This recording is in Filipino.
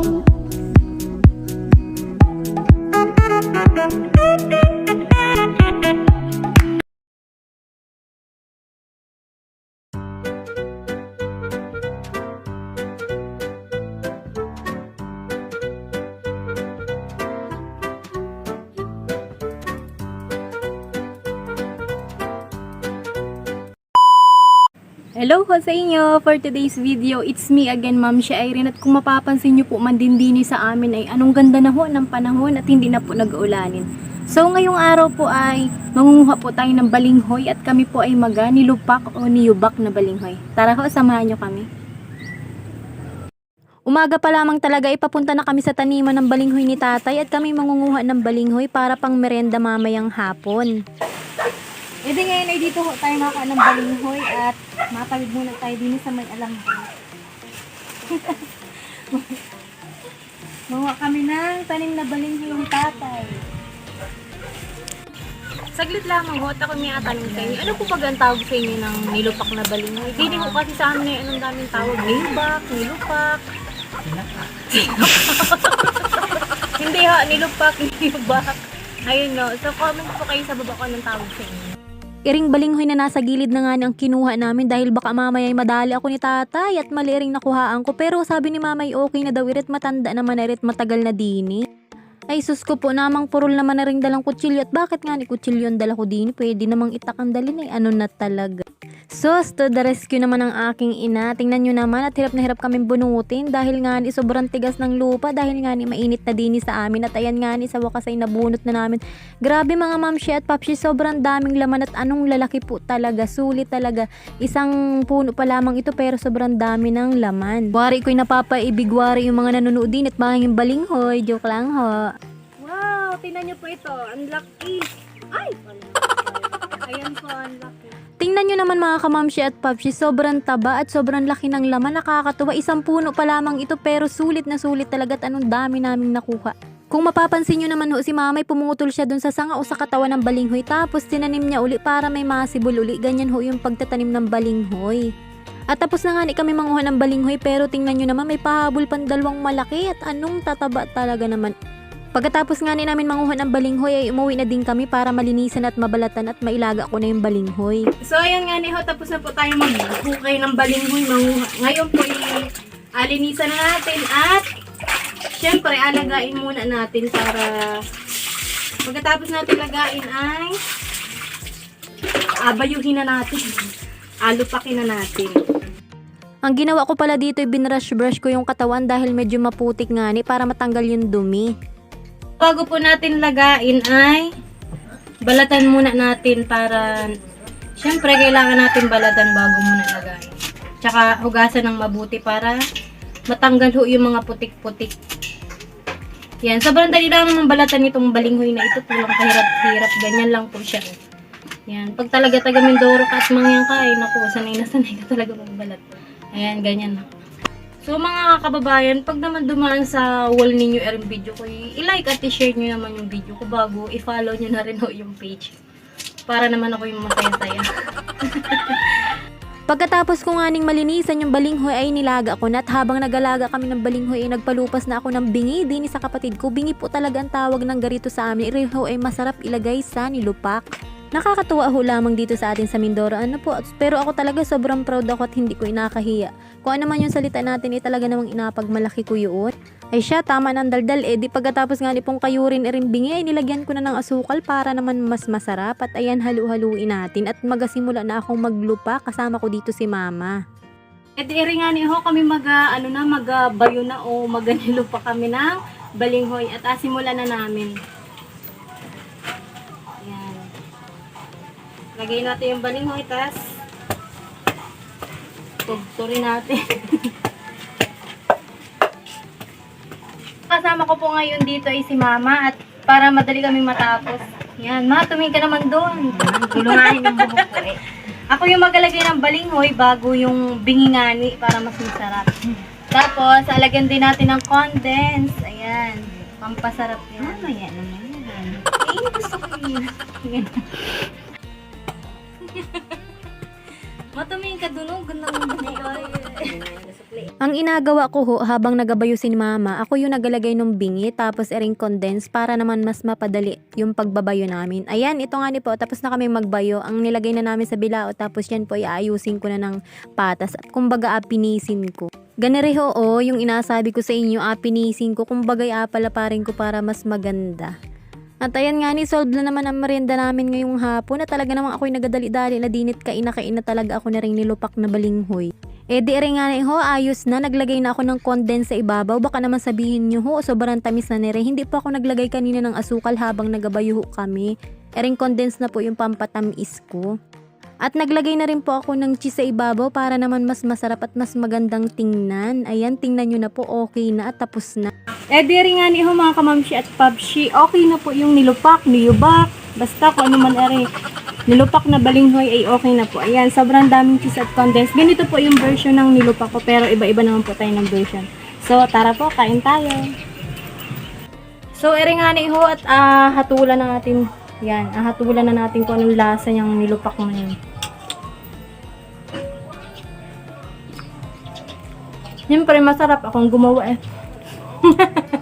Thank you. Hello po sa inyo! For today's video, it's me again, Ma'am Shia. At kung mapapansin nyo po, mandindini sa amin ay anong ganda na ho ng panahon at hindi na po nag-uulanin. So ngayong araw po ay mangunguha po tayo ng balinghoy at kami po ay maga nilupak o niyubak na balinghoy. Tara ho, samahan nyo kami. Umaga pa lamang talaga ipapunta na kami sa taniman ng balinghoy ni tatay at kami mangunguha ng balinghoy para pang merenda mamayang hapon. E di ngayon ay dito ho tayo maka ng balinghoy at matawid muna tayo din sa may alam Mga kami ng tanim na balinghoy yung tatay. Saglit lamang ho, at ako may atanong sa inyo. Ano po pag ang tawag sa inyo ng nilupak na balinghoy? Hindi ko kasi sa amin eh, anong daming tawag. Nilubak, nilupak. Hindi ha, nilupak, nilubak. Ayun no. So comment po kayo sa baba ko anong tawag sa inyo. Iring balinghoy na nasa gilid na nga ang kinuha namin dahil baka mamaya ay madali ako ni tatay at mali ring nakuhaan ko. Pero sabi ni mama ay okay na daw irit matanda naman na irit matagal na dini. Ay sus ko po namang purol naman na rin dalang kutsilyo at bakit nga ni kutsilyo ang dala ko din pwede namang itakang dalin ay ano na talaga. Sus, to the rescue naman ang aking ina. Tingnan nyo naman at hirap na hirap kaming bunutin dahil nga ni sobrang tigas ng lupa dahil nga ni mainit na dini sa amin at ayan nga ni sa wakas ay nabunot na namin. Grabe mga mamshi at papshi, sobrang daming laman at anong lalaki po talaga. Sulit talaga. Isang puno pa lamang ito pero sobrang dami ng laman. Wari ko'y napapaibig wari yung mga nanonood din at mahinging balinghoy. Joke lang ho. Wow, tingnan nyo po ito. Ang laki. Ay! Ayan po, ang laki. Tingnan nyo naman mga kamamshi at papshi, sobrang taba at sobrang laki ng laman. Nakakatuwa. Isang puno pa lamang ito pero sulit na sulit talaga at anong dami naming nakuha. Kung mapapansin nyo naman ho, si mamay pumutol siya dun sa sanga o sa katawan ng balinghoy tapos tinanim niya uli para may masibol uli. Ganyan ho yung pagtatanim ng balinghoy. At tapos na nga ni kami manguha ng balinghoy pero tingnan nyo naman may pahabol pang dalawang malaki at anong tataba talaga naman. Pagkatapos nga ni namin manguha ng balinghoy ay umuwi na din kami para malinisan at mabalatan at mailaga ko na yung balinghoy. So ayun nga ni ho, tapos na po tayo maghukay ng balinghoy. Manguha. Ngayon po ay alinisan na natin at syempre alagain muna natin para pagkatapos natin lagain ay abayuhin na natin. Alupakin na natin. Ang ginawa ko pala dito ay binrush-brush ko yung katawan dahil medyo maputik nga ni para matanggal yung dumi. Bago po natin lagain ay balatan muna natin para syempre kailangan natin balatan bago muna lagain. Tsaka hugasan ng mabuti para matanggal ho yung mga putik-putik. Yan, sobrang dali lang ng balatan nitong balinghoy na ito. Tulang kahirap-hirap. Ganyan lang po siya. Yan, pag talaga taga Mindoro ka at mangyang ka, ay naku, sanay na sanay ka talaga magbalat. Ayan, ganyan lang. So mga kababayan, pag naman dumaan sa wall ninyo yung video ko, i-like at i-share nyo naman yung video ko bago i-follow nyo na rin ho yung page. Para naman ako yung masaya-saya. Pagkatapos ko nga ning malinisan yung balinghoy ay nilaga ko na habang nagalaga kami ng balinghoy ay nagpalupas na ako ng bingi din sa kapatid ko. Bingi po talaga ang tawag ng garito sa amin. Ireho ay masarap ilagay sa nilupak. Nakakatuwa ho lamang dito sa atin sa Mindoro. Ano po, pero ako talaga sobrang proud ako at hindi ko inakahiya. Kung ano man yung salita natin, eh talaga namang inapagmalaki ko yun. Ay siya, tama ng daldal. Eh di pagkatapos nga ni pong kayurin rin bingi, ay nilagyan ko na ng asukal para naman mas masarap. At ayan, halu-haluin natin. At magasimula na akong maglupa kasama ko dito si mama. Eh di rin nga ni ho kami mag, ah, ano na, magbayo na o maganilo pa kami ng balinghoy. At asimula na namin. Lagay natin yung balinghoy, tas tugturin natin. Kasama ko po ngayon dito ay si Mama at para madali kami matapos. Yan, Ma, tumingin ka naman doon. Tulungahin yung buhok ko eh. Ako yung magalagay ng balinghoy bago yung bingingani para mas masarap. Tapos, alagyan din natin ng condense. Ayan. Pampasarap yan. Mamaya naman yan. Eh, gusto ko yun. Matumingin ka dun, oh. Ganda ng Ang inagawa ko ho, habang nagabayo si mama, ako yung nagalagay ng bingi, tapos ering condense para naman mas mapadali yung pagbabayo namin. Ayan, ito nga ni po, tapos na kami magbayo. Ang nilagay na namin sa bilao, tapos yan po, iayusin ko na ng patas. At kumbaga, apinisin ko. Ganere ho, oh, yung inasabi ko sa inyo, apinisin ko, kumbaga, apalaparin ko para mas maganda. At ayan nga ni, solve na naman ang merienda namin ngayong hapon na talaga namang ako'y nagadali-dali na dinit kain na kain na talaga ako na rin nilupak na balinghoy. Eh di rin nga ni ho, ayos na, naglagay na ako ng condense sa ibabaw. Baka naman sabihin nyo ho, sobrang tamis na nire. Hindi pa ako naglagay kanina ng asukal habang nagabayo ho kami. Ering condense na po yung pampatamis ko. At naglagay na rin po ako ng cheese sa ibabaw para naman mas masarap at mas magandang tingnan. Ayan, tingnan nyo na po, okay na at tapos na. Eh, di rin nga ni ho mga kamamshi at pabshi, okay na po yung nilupak, niyubak, basta kung ano man ere. Nilupak na balinghoy ay okay na po. Ayan, sobrang daming cheese at condensed. Ganito po yung version ng nilupak ko, pero iba-iba naman po tayo ng version. So, tara po, kain tayo. So, ere nga ni ho at ah, hatulan na natin. Yan, ah, hatulan na natin kung anong lasa niyang nilupak mo yun. Siyempre, masarap akong gumawa eh.